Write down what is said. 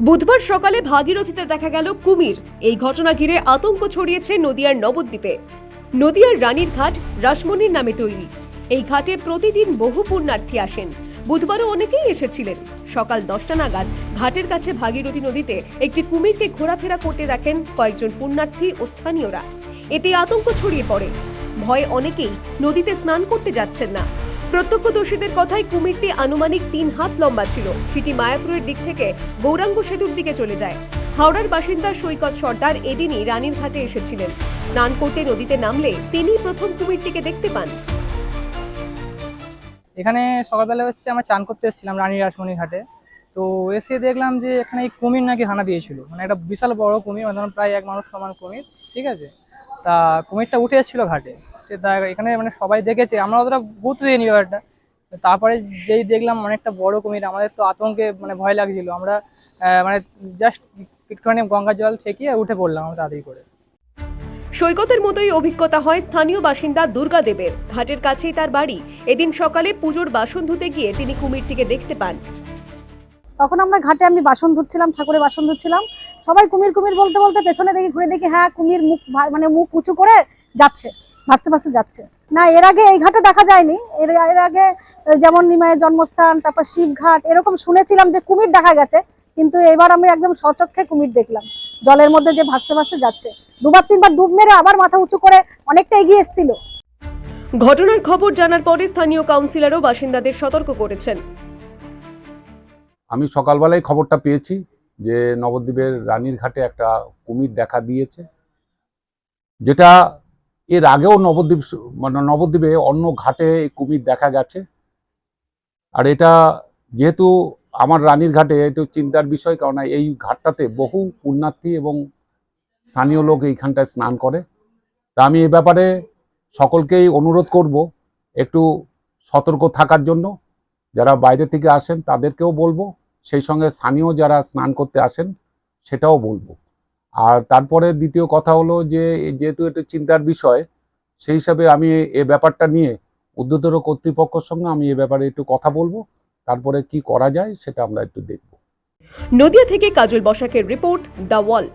বুধবার সকালে ভাগীরথীতে দেখা গেল কুমির। এই ঘটনা ঘিরে আতঙ্ক ছড়িয়েছে নদিয়ার নবদ্বীপে। নদিয়ার রানীর ঘাট রাসমণির নামে তৈরি। এই ঘাটে প্রতিদিন বহু পুণ্যার্থী আসেন। বুধবারও অনেকেই এসেছিলেন। সকাল দশটা নাগাদ ঘাটের কাছে ভাগীরথী নদীতে একটি কুমিরকে ঘোরাফেরা করতে দেখেন কয়েকজন পুণ্যার্থী ও স্থানীয়রা। এতে আতঙ্ক ছড়িয়ে পড়ে। ভয়ে অনেকেই নদীতে স্নান করতে যাচ্ছেন না। প্রত্যক্ষদর্শীদের কথায় কুমিরটি আনুমানিক তিন হাত লম্বা ছিল। সেটি মায়াপুরের দিক থেকে গৌরাঙ্গ সেতুর দিকে চলে যায়। হাওড়ার বাসিন্দা সৈকত সর্দার এদিনই রানীর ঘাটে এসেছিলেন। স্নান করতে নদীতে নামলে তিনি প্রথম কুমিরটিকে দেখতে পান। এখানে সকালবেলা হচ্ছে আমরা চান করতে এসেছিলাম রানী রাসমণি ঘাটে। তো এসে দেখলাম যে এখানে এই কুমির নাকি হানা দিয়েছিল। মানে একটা বিশাল বড় কুমির মানে প্রায় এক মানুষ সমান কুমির, ঠিক আছে? তা কুমিরটা উঠে এসেছিল ঘাটে। তা এখানে মানে সবাই দেখেছে আমরা অতটা গুরুত্ব দিইনি ব্যাপারটা। তারপরে যেই দেখলাম অনেকটা বড় কুমির আমাদের তো আতঙ্কে মানে ভয় লাগছিল। আমরা মানে জাস্ট একটুখানি গঙ্গার জল ঠেকিয়ে উঠে পড়লাম আমরা তাড়াতাড়ি করে। সৈকতের মতোই অভিজ্ঞতা হয় স্থানীয় বাসিন্দা দুর্গাদেবের। ঘাটের কাছেই তার বাড়ি। এদিন সকালে পুজোর বাসন ধুতে গিয়ে তিনি কুমিরটিকে দেখতে পান। তখন আমরা ঘাটে আমি বাসন ধুচ্ছিলাম ঠাকুরের বাসন ধুচ্ছিলাম। সবাই কুমির কুমির বলতে বলতে পেছনে দেখি ঘুরে দেখি হ্যাঁ কুমির মুখ ভা- মানে মুখ উঁচু করে যাচ্ছে। ভাসতে ভাসতে যাচ্ছে। না এর আগে এই ঘাটে দেখা যায়নি। এর এর আগে যেমন নিমায়ের জন্মস্থান তারপর শিবঘাট এরকম শুনেছিলাম যে কুমির দেখা গেছে কিন্তু এবার আমি একদম সচক্ষে কুমির দেখলাম। জলের মধ্যে যে ভাসতে ভাসতে যাচ্ছে। দুবার তিনবার ডুব মেরে আবার মাথা উঁচু করে অনেকটা এগিয়ে এসেছিল। ঘটনার খবর জানার পরে স্থানীয় কাউন্সিলরও বাসিন্দাদের সতর্ক করেছেন। আমি সকালবেলায় খবরটা পেয়েছি যে নবদ্বীপের রানীর ঘাটে একটা কুমির দেখা দিয়েছে যেটা এর আগেও নবদ্বীপ মানে নবদ্বীপে অন্য ঘাটে কুমির দেখা গেছে। আর এটা যেহেতু আমার রানীর ঘাটে একটু চিন্তার বিষয় কারণ এই ঘাটটাতে বহু পুণ্যার্থী এবং স্থানীয় লোক এইখানটায় স্নান করে। তা আমি এ ব্যাপারে সকলকেই অনুরোধ করব একটু সতর্ক থাকার জন্য। যারা বাইরে থেকে আসেন তাদেরকেও বলব, সেই সঙ্গে স্থানীয় যারা স্নান করতে আসেন সেটাও বলব। আর তারপরে দ্বিতীয় কথা হলো যে, যেহেতু এটা চিন্তার বিষয়, সেই হিসাবে আমি এ ব্যাপারটা নিয়ে উদ্যোতর কর্তৃপক্ষের সঙ্গে আমি এ ব্যাপারে একটু কথা বলব। তারপরে কি করা যায় সেটা আমরা একটু দেখব। নদিয়া থেকে কাজল বসাকের রিপোর্ট দ্য ওয়াল।